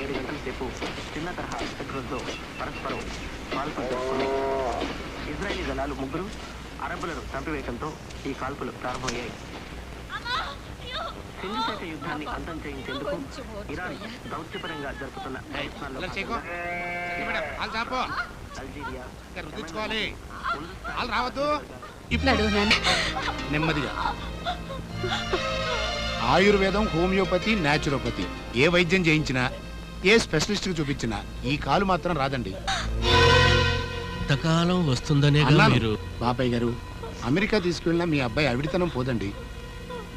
ఏడు గంటల సేపు. చిన్న తరహా శత్రులతో పరస్పరం కాల్పులు జరుపుకున్నాయి ఇజ్రాయలీ దళాలు ముగ్గురు అరబ్బులను చంపివేయడంతో ఈ కాల్పులు ప్రారంభమయ్యాయి. సింధుశేష యుద్ధాన్ని అంతం చేయించేందుకు ఇరాన్ దౌత్యపరంగా జరుపుతున్న ప్రయత్నాల్లో. అల్జీరియా రావద్దు. నెమ్మదిగా. ఆయుర్వేదం హోమియోపతి న్యాచురోపతి ఏ వైద్యం చేయించినా ఏ స్పెషలిస్ట్కి చూపించినా ఈ కాలు మాత్రం రాదండి. ఇంతకాలం వస్తుందనే అన్నాను. మీరు. బాబాయ్ గారు అమెరికా తీసుకెళ్ళిన మీ అబ్బాయి అవిడితనం పోదండి.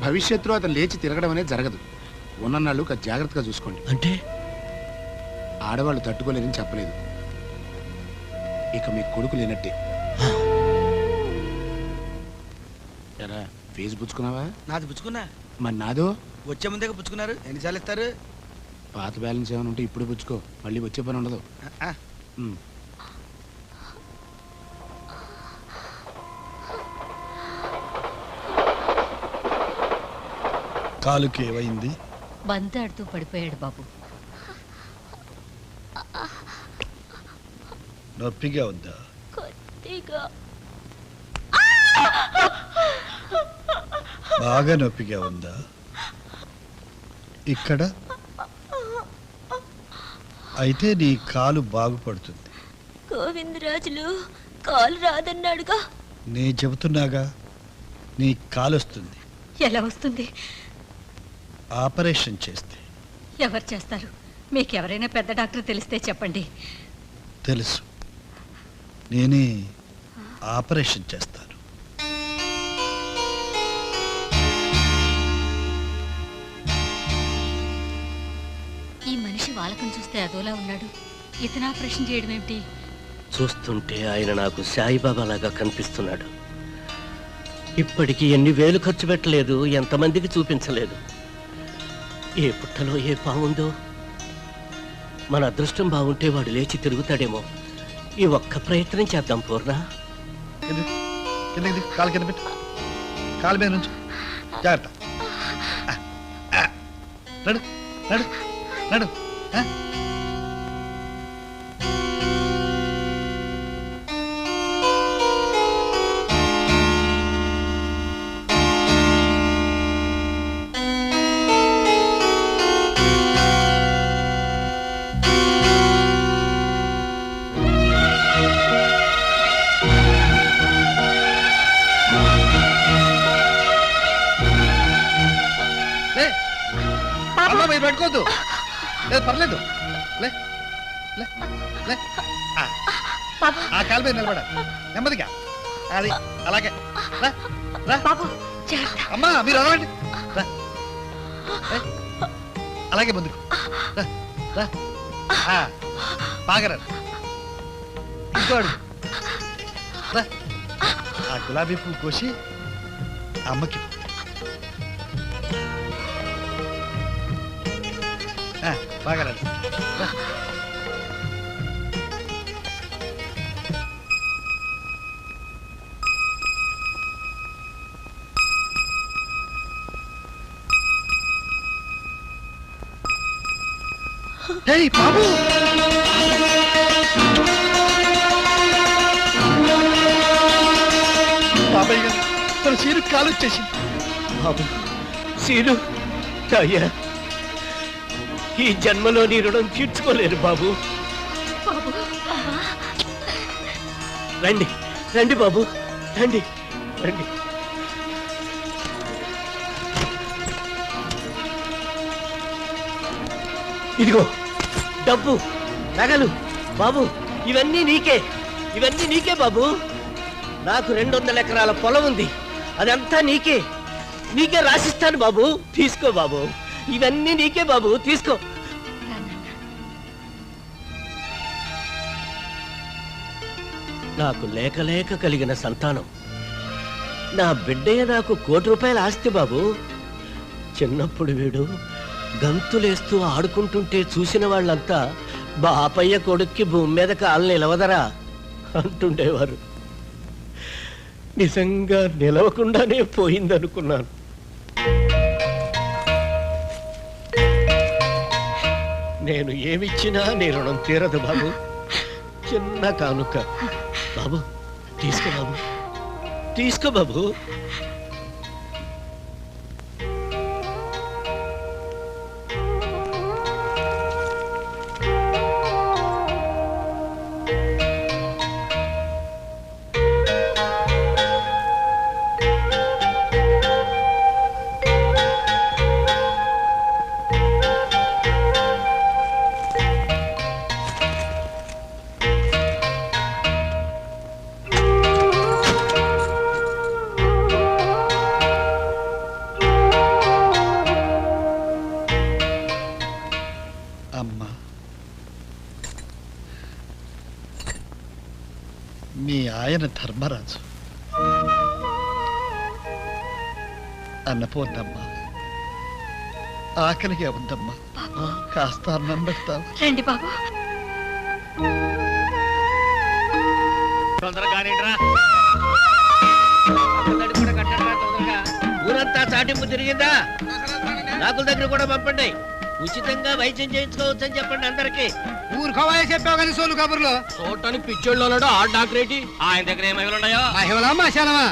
భవిష్యత్తులో అతను లేచి తిరగడం అనేది జరగదు. ఉన్ననాళ్ళు కాస్త జాగ్రత్తగా చూసుకోండి. అంటే? ఆడవాళ్ళు తట్టుకోలేరని చెప్పలేదు. ఇక మీ కొడుకు లేనట్టే. ఎరా ఫేస్ పుచ్చుకున్నావా? నాది పుచ్చుకున్నా. మరి నాదో? వచ్చే ముందే పుచ్చుకున్నారు. ఎన్నిసార్లు ఇస్తారు పాత బ్యాలెన్స్ ఏమైనా ఉంటే ఇప్పుడు పుచ్చుకో. మళ్ళీ వచ్చే పని ఉండదు. ఉమ్. కాలుకి ఏమైంది? బంతాడుతూ పడిపోయాడు బాబు. నొప్పిగా ఉందా? కొద్దిగా. బాగా నొప్పిగా ఉందా? ఇక్కడ? అయితే నీ కాలు బాగుపడుతుంది. గోవిందరాజులు కాలు రాదన్నాడుగా. నే చెబుతున్నాగా నీ కాలు వస్తుంది ఎలా వస్తుంది? ఆపరేషన్ చేస్తే. ఎవరు చేస్తారు? మీకు ఎవరైనా పెద్ద డాక్టర్ తెలిస్తే చెప్పండి. తెలుసు. నేనే ఆపరేషన్ చేస్తాను. వాళ్ళకం చూస్తే అదోలా ఉన్నాడు. ఇతను ఆపరేషన్ చేయడం ఏమిటి? చూస్తుంటే ఆయన నాకు సాయిబాబా లాగా కనిపిస్తున్నాడు. ఇప్పటికి ఎన్ని వేలు ఖర్చు పెట్టలేదు ఎంతమందికి చూపించలేదు. ఏ పుట్టలో ఏ పావుందో? మన అదృష్టం బాగుంటే వాడు లేచి తిరుగుతాడేమో. ఈ ఒక్క ప్రయత్నం చేద్దాం పూర్ణ. కాలు కింద పెట్టు. కాలు మీద నుంచి. జాగ్రత్త. నడు నడు నడు. ఆ? లే అమ్మ మీరు పెట్టుకోవద్దు లేదు పర్లేదు. లే లే లే. ఆ. ఆ కాలు మీద నిలబడాలి నెమ్మదిగా. అది అలాగే. రా రా బాబు జాగ్రత్త. అమ్మా మీరు రా ఏ, అలాగే ముందుకు. రా రా ఆ, బాగా రా. ఇంకో అడుగు. రా ఆ గులాబీ పువ్వు కోసి అమ్మకి ఇవ్వు. బాగా రండి. బాబు! బాబాయ్ గారు తన సీరు కాలు వచ్చేసింది బాబు సీరు అయ్యా. ఈ జన్మలో నీ రుణం తీర్చుకోలేరు బాబు. రండి రండి బాబు రండి రండి. ఇదిగో డబ్బు నగలు బాబు ఇవన్నీ నీకే ఇవన్నీ నీకే బాబు. నాకు రెండు వందల ఎకరాల పొలం ఉంది అదంతా నీకే. నీకే రాసిస్తాను బాబు తీసుకో బాబు. ఇవన్నీ నీకే బాబు తీసుకో. నాకు లేక లేక కలిగిన సంతానం. నా బిడ్డయ్య నాకు కోటి రూపాయల ఆస్తి బాబు. చిన్నప్పుడు వీడు గంతులేస్తూ ఆడుకుంటుంటే చూసిన వాళ్ళంతా బాపయ్య కొడుక్కి భూమి మీద కాలు నిలవదరా అంటుండేవారు. నిజంగా నిలవకుండానే పోయిందనుకున్నాను. నేను ఏమిచ్చినా నీ రుణం తీరదు బాబు. చిన్న కానుక. బాబు తీసుకో బాబు. తీసుకో బాబు. అమ్మా. మీ ఆయన ధర్మరాజు. అన్నపూర్ణమ్మ. ఆకలిగా ఉందమ్మా. కాస్త అన్నం పెడతావా? రండి బాబు. తొందరగానేట్రా ఊరంతా చాటింపు తిరిగిందా? డాకుల దగ్గర కూడా పంపండి. ఉచితంగా వైద్యం చేయించుకోవచ్చు అని చెప్పండి అందరికి. ఊరుకోవాలే చెప్పావు కానీ సోలు కబుర్లు. చూడటానికి పిచ్చోళ్ళు ఉన్నాడు ఆ డాక్టర్ ఏంటి ఆయన దగ్గర ఏమైనా ఉన్నాయో మహిళ మశాలమా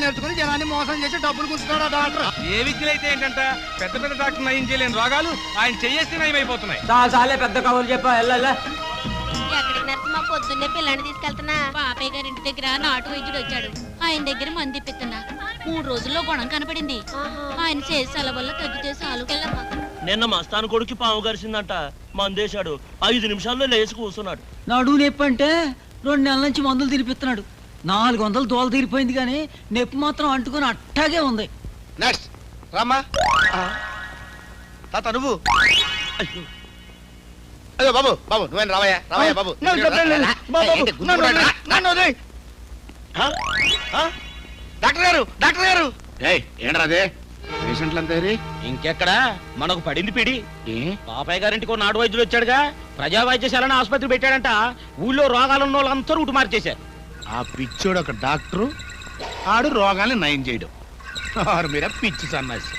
నేర్చుకుని జనాన్ని మోసం చేసి డబ్బులు గుంచుతాడు ఆ డాక్టర్? ఏ విద్యలైతే ఏంటంట? పెద్ద పెద్ద డాక్టర్ నయం చేయలేని రోగాలు ఆయన చెయ్యేస్తే నయమైపోతున్నాయి. ఎక్కడికి నరసింహ పొద్దున్నే పిల్లని తీసుకెళ్తున్నా. పాపయ్య గారి ఇంటి దగ్గర నాటు వైద్యుడు వచ్చాడు. ఆయన దగ్గర మంది ఇప్పిస్తున్నా. మూడు రోజుల్లో గుణం కనపడింది. ఆయన చేసి వల్ల తగ్గితే చాలు. నిన్న మస్తాన్ కొడుకు పాము గరిసిందంట మందేశాడు. ఐదు నిమిషాల్లో లేచి కూర్చున్నాడు. నడువు నొప్పి అంటే రెండు నెలల నుంచి మందులు తినిపిస్తున్నాడు. నాలుగు వందలు దోల తీరిపోయింది కానీ నొప్పి మాత్రం అంటుకొని అట్టాగే ఉంది. నెక్స్ట్ రామ్మా. తాత నువ్వు. అయ్యో. బాబు బాబు నువ్వేం రావయ్యా? రావయ్యా బాబు? డాక్టర్ గారు డాక్టర్ గారు. ఏయ్ ఏంట్రా అదే? పేషెంట్లంతా? ఇంకెక్కడ? మనకు పడింది పిడి. ఏ? పాపయ్య గారింటికి నాడు వైద్యులు వచ్చాడుగా. ప్రజా వైద్యశాలని ఆసుపత్రి పెట్టాడంట. ఊళ్ళో రోగాలున్న వాళ్ళంతా రూటు మార్చేశారు. ఆ పిచ్చోడు ఒక డాక్టరు. ఆడు రోగాల్ని నయం చేయడం. మీద పిచ్చి సన్నాసి.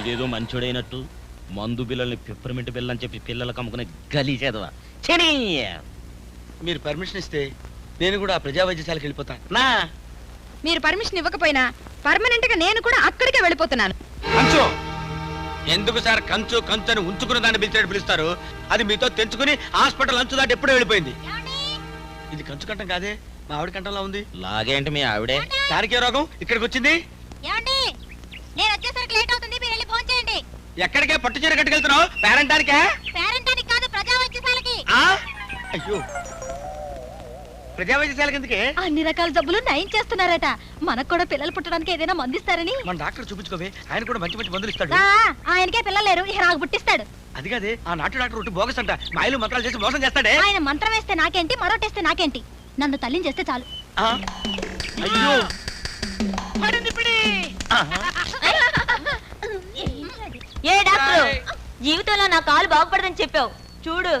ఈడేదో మంచోడైనట్టు. మందు బిల్లల్ని పిప్పరమింటి బిల్ల అని చెప్పి పిల్లలకు అమ్ముకునే గలీసేదవా చెనీ మీరు పర్మిషన్ ఇస్తే నేను కూడా ఆ ప్రజా వైద్యశాలకు వెళ్ళిపోతా. నా! మీరు పర్మిషన్ ఇవ్వకపోయినా పర్మనెంట్గా నేను కూడా అక్కడికే వెళ్ళిపోతున్నాను. ఎందుకు సార్ కంచు కంచు అని ఉంచుకున్న దాన్ని పిలిచాడు పిలుస్తారు? అది మీతో తెంచుకుని హాస్పిటల్ అంచు దాటి ఎప్పుడో వెళ్ళిపోయింది. ఇది కంచు కంఠం కాదే మా ఆవిడ కంఠంలో ఉంది. లాగేంటి మీ ఆవిడే? దానికే రోగం? ఇక్కడికి వచ్చింది? నేను వచ్చేసరికి లేట్ అవుతుంది మీరు వెళ్ళి ఫోన్ చేయండి ఎక్కడికే పట్టు చీర కట్టుకెళ్తున్నావు? పేరంటానికే? పేరెంటానికి కాదు ప్రజా వైద్యశాలకి? అయ్యో. ప్రజా వైద్యశాలకి ఎందుకే? అన్ని రకాల జబ్బులు నయం చేస్తున్నారట. మనకు కూడా పిల్లలు పుట్టడానికి ఏదైనా మందిస్తారని మన డాక్టర్ చూపించుకోవే. ఆయన కూడా మంచి మంచి మందులు ఇస్తాడు. ఆ, ఆయనకే పిల్లలు లేరు. నాకు పుట్టిస్తాడు. అది కాదే ఆ నాటు డాక్టర్ ఒకటి బోగస్ అంట. మాయలు మంత్రాలు చేసి మోసం చేస్తాడే. ఆయన మంత్రం వేస్తే నాకేంటి మరోటేస్తే నాకేంటి? నన్ను తల్లిని చేస్తే చాలు? అయ్యో. ఏ డాక్టర్ జీవితంలో నా కాలు బాగుపడదని చెప్పావు. చూడు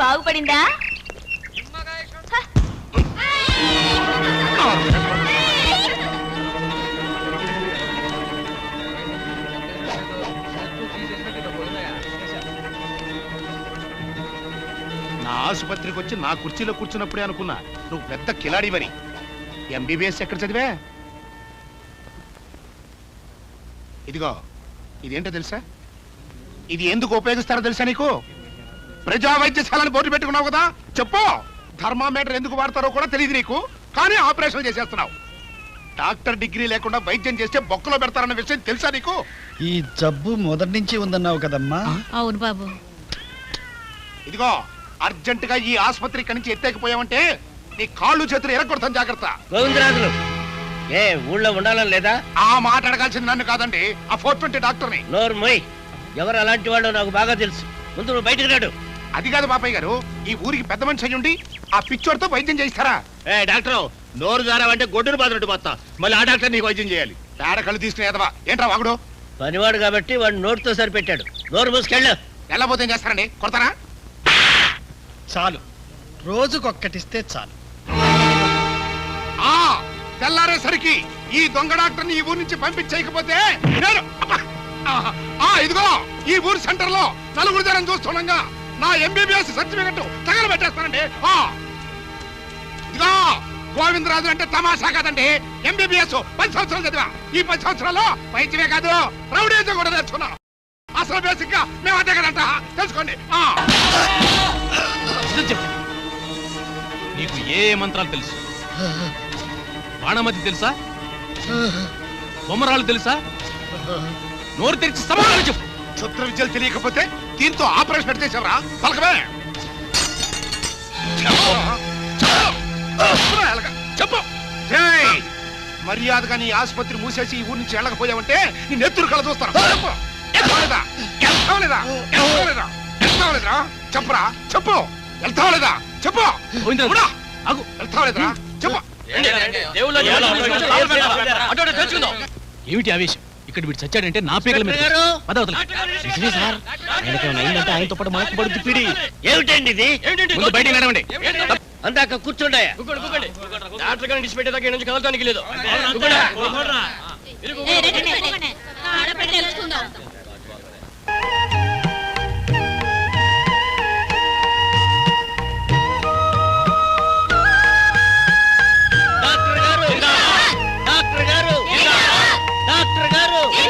బాగుపడిందా? నా ఆసుపత్రికి వచ్చి నా కుర్చీలో కూర్చున్నప్పుడే అనుకున్నా. నువ్వు పెద్ద కిలాడివని ఎంబీబీఎస్ ఎక్కడ చదివా? ఇదిగో ఇదేంటో తెలుసా? ఇది ఎందుకు ఉపయోగిస్తారో తెలుసా నీకు? ప్రజా వైద్యశాలని బోర్డు పెట్టుకున్నావు కదా? చెప్పు. థర్మామీటర్ ఎందుకు వాడతారో కూడా తెలియదు నీకు. కానీ ఆపరేషన్ చేసేస్తున్నావు. డాక్టర్ డిగ్రీ లేకుండా వైద్యం చేస్తే బొక్కలో పెడతారన్న విషయం తెలుసా నీకు? ఈ జబ్బు మొదటి నుంచి ఉందన్నావు కదమ్మా. అవును బాబు. ఇదిగో అర్జెంట్గా ఈ ఆసుపత్రి ఇక్కడి నుంచి ఎత్తేకపోయావంటే నీ కాళ్ళు చేతులు ఎరగొడతాను జాగ్రత్త. గోవిందరాజులు ఏ ఊళ్ళో ఉండాలని లేదా? ఆ మాట అడగాల్సింది నన్ను కాదండి ఆ ఫోర్ ట్వంటీ డాక్టర్ని. నోరు మొయ్ ఎవరు అలాంటి వాళ్ళు నాకు బాగా తెలుసు. ముందు నువ్వు బయటికి రాడు. అది కాదు బాపయ్య గారు ఈ ఊరికి పెద్ద మనిషి అయ్యి ఉండి ఆ పిచ్చోడితో వైద్యం చేయిస్తారా? ఏ డాక్టర్ నోరు జారావంటే గొడ్డును బాధనట్టు పోతా మళ్ళీ ఆ డాక్టర్ నీకు వైద్యం చేయాలి. తేడ కళ్ళు తీసుకునే ఎదవా? ఏంట్రా వాగుడు? పనివాడు కాబట్టి వాడు నోటితో సరిపెట్టాడు. నోరు మూసుకెళ్ళు. వెళ్ళబోతే ఏం చేస్తారండి? కొడతారా? చాలు. రోజుకొక్కటిస్తే చాలు. ఆ తెల్లారేసరికి ఈ దొంగ డాక్టర్ని ఈ ఊరు నుంచి పంపించేయకపోతే నేను అబ్బా! ఆ, ఇదిగో ఈ ఊరు సెంటర్లో నలుగురు జనం చూస్తుండగా నా ఎంబీబీఎస్ సర్టిఫికెట్ తగలబెట్టేస్తానండి. ఆ! ఇదిగో గోవిందరాజు అంటే తమాషా కాదండి. ఎంబీబీఎస్ పది సంవత్సరాలు చదివా. ఈ పది సంవత్సరాల్లో వైద్యమే కాదు రౌడీజం కూడా నేర్చుకున్నా. అసలు బేసిక్గా మేము అంతే కదంట. తెలుసుకోండి. ఆ! నీకు ఏ ఏ మంత్రాలు తెలుసు? బాణమతి తెలుసా? బొమ్మరాలు తెలుసా? నోరు తెరిచి సమాధానం చెప్పు. క్షుద్ర విద్యలు తెలియకపోతే దీంతో ఆపరేషన్ పెట్టి చేసావరా పలకమే చెప్పు! మర్యాదగా నీ ఆసుపత్రి మూసేసి ఈ ఊరి నుంచి వెళ్ళకపోయావంటే నీ నెత్తురు కళ చూస్తాను? చెప్పురా? చెప్పు. వెళ్తావా లేదా చెప్పు. ఊడా! వెళ్తావా లేదా చెప్పు ఏమిటి ఆవేశం ఇక్కడ వీడు చచ్చాడంటే నా పీకల మీద సార్? ఆయనకేమైనా ఆయనతో పాటు మనకు పడుతుంది పిడి. ఏమిటండి ఇది? ముందు బయటికి నడవండి అందాక కూర్చోండాయా డాక్టర్ గారిని డిస్పెట్టేదాకా నుంచి కదలటానికి లేదు.